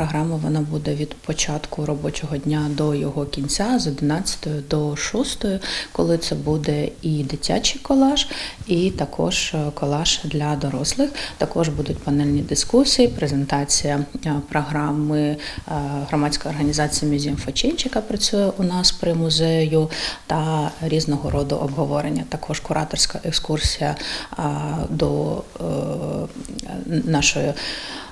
програма вона буде від початку робочого дня до його кінця з 11 до 6, коли це буде і дитячий колаж, і також е, колаж для дорослих. Також будуть панельні дискусії, презентація е, програми е, громадської організації for Change, яка працює у нас при музею, та різного роду обговорення. Також кураторська екскурсія до нашої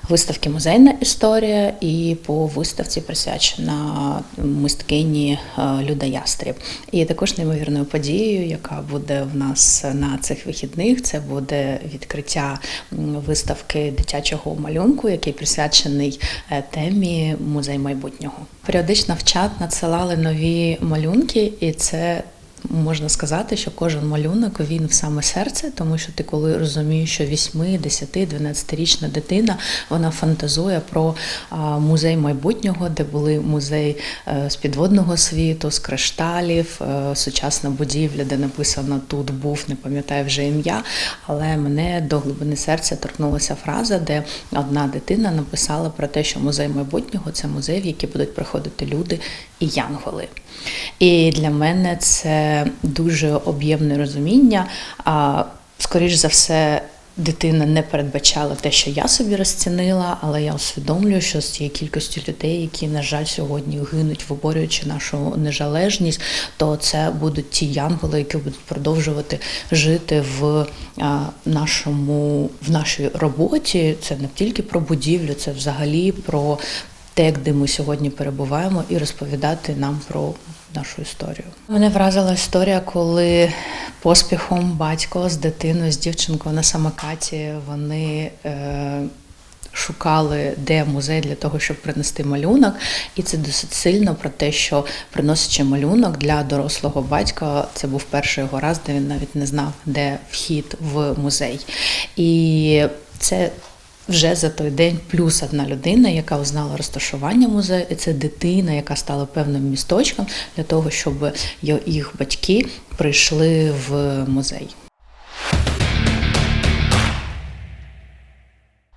виставки Музейна історія і по виставці присвячена мисткині е, Люда Ястріб. І також неймовірною подією, яка буде в нас на цих вихідних, це буде відкриття виставки дитячого малюнку, який присвячений е, темі музей майбутнього. Періодично в чат надсилали нові малюнки, і це Можна сказати, що кожен малюнок він в саме серце, тому що ти коли розумієш, що 8, 10, 12-річна дитина вона фантазує про музей майбутнього, де були музей е, з підводного світу, з кришталів, е, сучасна будівля, де написано тут був, не пам'ятаю вже ім'я. Але мене до глибини серця торкнулася фраза, де одна дитина написала про те, що музей майбутнього це музей, в який будуть приходити люди і янголи. І для мене це дуже об'ємне розуміння. А скоріш за все, дитина не передбачала те, що я собі розцінила, але я усвідомлюю, що з тією кількістю людей, які, на жаль, сьогодні гинуть, виборюючи нашу незалежність, то це будуть ті янголи, які будуть продовжувати жити в нашому в нашій роботі. Це не тільки про будівлю, це взагалі про те, де ми сьогодні перебуваємо, і розповідати нам про нашу історію. Мене вразила історія, коли поспіхом батько з дитиною, з дівчинкою на самокаті вони. Е, Шукали, де музей для того, щоб принести малюнок, і це досить сильно про те, що приносячи малюнок для дорослого батька, це був перший його раз, де він навіть не знав, де вхід в музей. І це вже за той день плюс одна людина, яка узнала розташування музею, і це дитина, яка стала певним місточком для того, щоб їх батьки прийшли в музей.